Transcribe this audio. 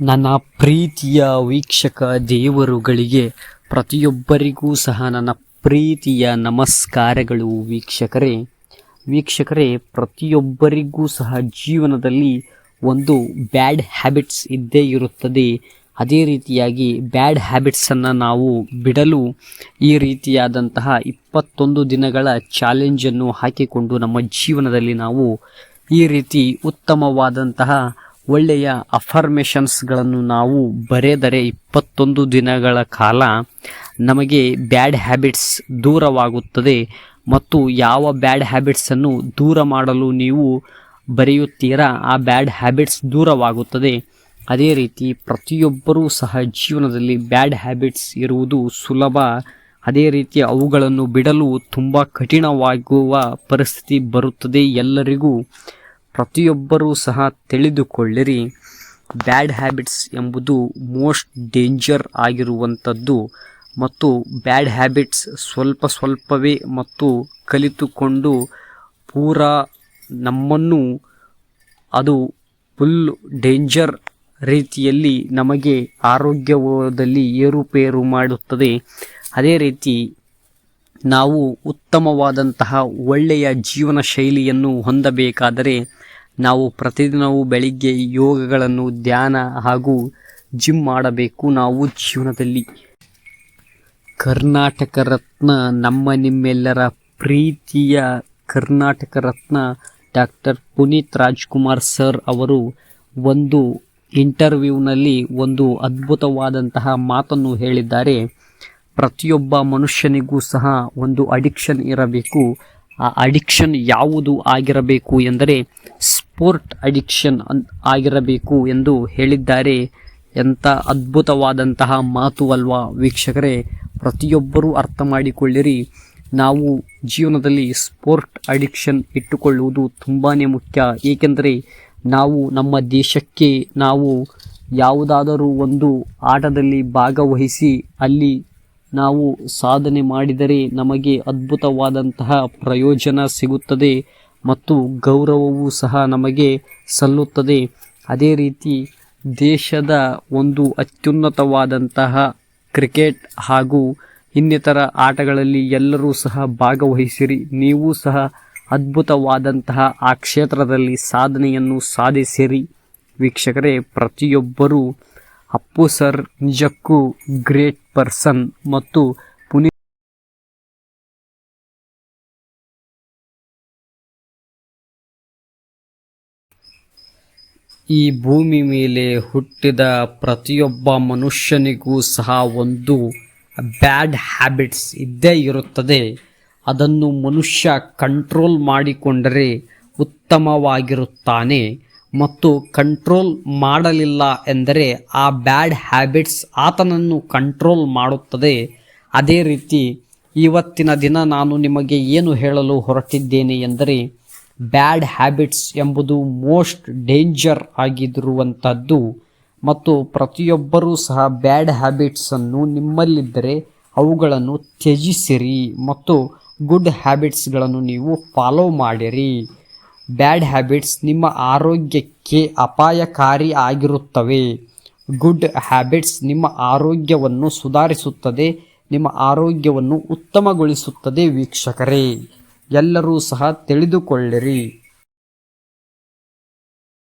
ನನ್ನ ಪ್ರೀತಿಯ ವೀಕ್ಷಕ ದೇವರುಗಳಿಗೆ ಪ್ರತಿಯೊಬ್ಬರಿಗೂ ಸಹ ನನ್ನ ಪ್ರೀತಿಯ ನಮಸ್ಕಾರಗಳು ವೀಕ್ಷಕರೇ. ವೀಕ್ಷಕರೇ, ಪ್ರತಿಯೊಬ್ಬರಿಗೂ ಸಹ ಜೀವನದಲ್ಲಿ ಒಂದು ಬ್ಯಾಡ್ ಹ್ಯಾಬಿಟ್ಸ್ ಇದ್ದೇ ಇರುತ್ತದೆ. ಅದೇ ರೀತಿಯಾಗಿ ಬ್ಯಾಡ್ ಹ್ಯಾಬಿಟ್ಸನ್ನು ನಾವು ಬಿಡಲು ಈ ರೀತಿಯಾದಂತಹ ಇಪ್ಪತ್ತೊಂದು ದಿನಗಳ ಚಾಲೆಂಜನ್ನು ಹಾಕಿಕೊಂಡು ನಮ್ಮ ಜೀವನದಲ್ಲಿ ನಾವು ಈ ರೀತಿ ಉತ್ತಮವಾದಂತಹ ಒಳ್ಳೆಯ ಅಫರ್ಮೇಷನ್ಸ್ಗಳನ್ನು ನಾವು ಬರೆದರೆ ಇಪ್ಪತ್ತೊಂದು ದಿನಗಳ ಕಾಲ ನಮಗೆ ಬ್ಯಾಡ್ ಹ್ಯಾಬಿಟ್ಸ್ ದೂರವಾಗುತ್ತದೆ ಮತ್ತು ಯಾವ ಬ್ಯಾಡ್ ಹ್ಯಾಬಿಟ್ಸನ್ನು ದೂರ ಮಾಡಲು ನೀವು ಬರೆಯುತ್ತೀರಾ, ಆ ಬ್ಯಾಡ್ ಹ್ಯಾಬಿಟ್ಸ್ ದೂರವಾಗುತ್ತದೆ. ಅದೇ ರೀತಿ ಪ್ರತಿಯೊಬ್ಬರೂ ಸಹ ಜೀವನದಲ್ಲಿ ಬ್ಯಾಡ್ ಹ್ಯಾಬಿಟ್ಸ್ ಇರುವುದು ಸುಲಭ. ಅದೇ ರೀತಿ ಅವುಗಳನ್ನು ಬಿಡಲು ತುಂಬ ಕಠಿಣವಾಗುವ ಪರಿಸ್ಥಿತಿ ಬರುತ್ತದೆ ಎಲ್ಲರಿಗೂ. ಪ್ರತಿಯೊಬ್ಬರೂ ಸಹ ತಿಳಿದುಕೊಳ್ಳಿರಿ. ಬ್ಯಾಡ್ ಹ್ಯಾಬಿಟ್ಸ್ ಎಂಬುದು ಮೋಸ್ಟ್ ಡೇಂಜರ್ ಆಗಿರುವಂಥದ್ದು ಮತ್ತು ಬ್ಯಾಡ್ ಹ್ಯಾಬಿಟ್ಸ್ ಸ್ವಲ್ಪ ಸ್ವಲ್ಪವೇ ಮತ್ತು ಕಲಿತುಕೊಂಡು ಪೂರಾ ನಮ್ಮನ್ನು ಅದು ಫುಲ್ ಡೇಂಜರ್ ರೀತಿಯಲ್ಲಿ ನಮಗೆ ಆರೋಗ್ಯದಲ್ಲಿ ಏರುಪೇರು ಮಾಡುತ್ತದೆ. ಅದೇ ರೀತಿ ನಾವು ಉತ್ತಮವಾದಂತಹ ಒಳ್ಳೆಯ ಜೀವನ ಶೈಲಿಯನ್ನು ಹೊಂದಬೇಕಾದರೆ ನಾವು ಪ್ರತಿದಿನವೂ ಬೆಳಿಗ್ಗೆ ಯೋಗಗಳನ್ನು, ಧ್ಯಾನ ಹಾಗೂ ಜಿಮ್ ಮಾಡಬೇಕು. ನಾವು ಜೀವನದಲ್ಲಿ ಕರ್ನಾಟಕ ರತ್ನ, ನಮ್ಮ ನಿಮ್ಮೆಲ್ಲರ ಪ್ರೀತಿಯ ಕರ್ನಾಟಕ ರತ್ನ ಡಾಕ್ಟರ್ ಪುನೀತ್ ರಾಜ್ಕುಮಾರ್ ಸರ್ ಅವರು ಒಂದು ಇಂಟರ್ವ್ಯೂನಲ್ಲಿ ಒಂದು ಅದ್ಭುತವಾದಂತಹ ಮಾತನ್ನು ಹೇಳಿದ್ದಾರೆ. ಪ್ರತಿಯೊಬ್ಬ ಮನುಷ್ಯನಿಗೂ ಸಹ ಒಂದು ಅಡಿಕ್ಷನ್ ಇರಬೇಕು. ಆ ಅಡಿಕ್ಷನ್ ಯಾವುದು ಆಗಿರಬೇಕು ಎಂದರೆ ಸ್ಪೋರ್ಟ್ ಅಡಿಕ್ಷನ್ ಆಗಿರಬೇಕು ಎಂದು ಹೇಳಿದ್ದಾರೆ ಎಂಥ ಅದ್ಭುತವಾದಂತಹ ಮಾತು ಅಲ್ವಾ ವೀಕ್ಷಕರೇ. ಪ್ರತಿಯೊಬ್ಬರೂ ಅರ್ಥ ಮಾಡಿಕೊಳ್ಳಿರಿ. ನಾವು ಜೀವನದಲ್ಲಿ ಸ್ಪೋರ್ಟ್ ಅಡಿಕ್ಷನ್ ಇಟ್ಟುಕೊಳ್ಳುವುದು ತುಂಬಾ ಮುಖ್ಯ. ಏಕೆಂದರೆ ನಾವು ನಮ್ಮ ದೇಶಕ್ಕೆ ನಾವು ಯಾವುದಾದರೂ ಒಂದು ಆಟದಲ್ಲಿ ಭಾಗವಹಿಸಿ ಅಲ್ಲಿ ನಾವು ಸಾಧನೆ ಮಾಡಿದರೆ ನಮಗೆ ಅದ್ಭುತವಾದಂತಹ ಪ್ರಯೋಜನ ಸಿಗುತ್ತದೆ ಮತ್ತು ಗೌರವವೂ ಸಹ ನಮಗೆ ಸಲ್ಲುತ್ತದೆ. ಅದೇ ರೀತಿ ದೇಶದ ಒಂದು ಅತ್ಯುನ್ನತವಾದಂತಹ ಕ್ರಿಕೆಟ್ ಹಾಗೂ ಇನ್ನಿತರ ಆಟಗಳಲ್ಲಿ ಎಲ್ಲರೂ ಸಹ ಭಾಗವಹಿಸಿರಿ. ನೀವು ಸಹ ಅದ್ಭುತವಾದಂತಹ ಆ ಕ್ಷೇತ್ರದಲ್ಲಿ ಸಾಧನೆಯನ್ನು ಸಾಧಿಸಿರಿ. ವೀಕ್ಷಕರೇ, ಪ್ರತಿಯೊಬ್ಬರೂ ಅಪ್ಪು ಸರ್ ನಿಜಕ್ಕೂ ಗ್ರೇಟ್ ಪರ್ಸನ್ ಮತ್ತು ಈ ಭೂಮಿ ಮೇಲೆ ಹುಟ್ಟಿದ ಪ್ರತಿಯೊಬ್ಬ ಮನುಷ್ಯನಿಗೂ ಸಹ ಒಂದು ಬ್ಯಾಡ್ ಹ್ಯಾಬಿಟ್ಸ್ ಇದ್ದೇ ಇರುತ್ತದೆ. ಅದನ್ನು ಮನುಷ್ಯ ಕಂಟ್ರೋಲ್ ಮಾಡಿಕೊಂಡರೆ ಉತ್ತಮವಾಗಿರುತ್ತಾನೆ. ಮತ್ತು ಕಂಟ್ರೋಲ್ ಮಾಡಲಿಲ್ಲ ಎಂದರೆ ಆ ಬ್ಯಾಡ್ ಹ್ಯಾಬಿಟ್ಸ್ ಆತನನ್ನು ಕಂಟ್ರೋಲ್ ಮಾಡುತ್ತದೆ. ಅದೇ ರೀತಿ ಇವತ್ತಿನ ದಿನ ನಾನು ನಿಮಗೆ ಏನು ಹೇಳಲು ಹೊರಟಿದ್ದೇನೆ ಎಂದರೆ ಬ್ಯಾಡ್ ಹ್ಯಾಬಿಟ್ಸ್ ಎಂಬುದು ಮೋಸ್ಟ್ ಡೇಂಜರ್ ಆಗಿರುವಂಥದ್ದು ಮತ್ತು ಪ್ರತಿಯೊಬ್ಬರೂ ಸಹ ಬ್ಯಾಡ್ ಹ್ಯಾಬಿಟ್ಸನ್ನು ನಿಮ್ಮಲ್ಲಿದ್ದರೆ ಅವುಗಳನ್ನು ತ್ಯಜಿಸಿರಿ ಮತ್ತು ಗುಡ್ ಹ್ಯಾಬಿಟ್ಸ್ಗಳನ್ನು ನೀವು ಫಾಲೋ ಮಾಡಿರಿ. ಬ್ಯಾಡ್ ಹ್ಯಾಬಿಟ್ಸ್ ನಿಮ್ಮ ಆರೋಗ್ಯಕ್ಕೆ ಅಪಾಯಕಾರಿ ಆಗಿರುತ್ತವೆ. ಗುಡ್ ಹ್ಯಾಬಿಟ್ಸ್ ನಿಮ್ಮ ಆರೋಗ್ಯವನ್ನು ಸುಧಾರಿಸುತ್ತದೆ, ನಿಮ್ಮ ಆರೋಗ್ಯವನ್ನು ಉತ್ತಮಗೊಳಿಸುತ್ತದೆ ವೀಕ್ಷಕರೇ. ಎಲ್ಲರೂ ಸಹ ತಿಳಿದುಕೊಳ್ಳಿರಿ.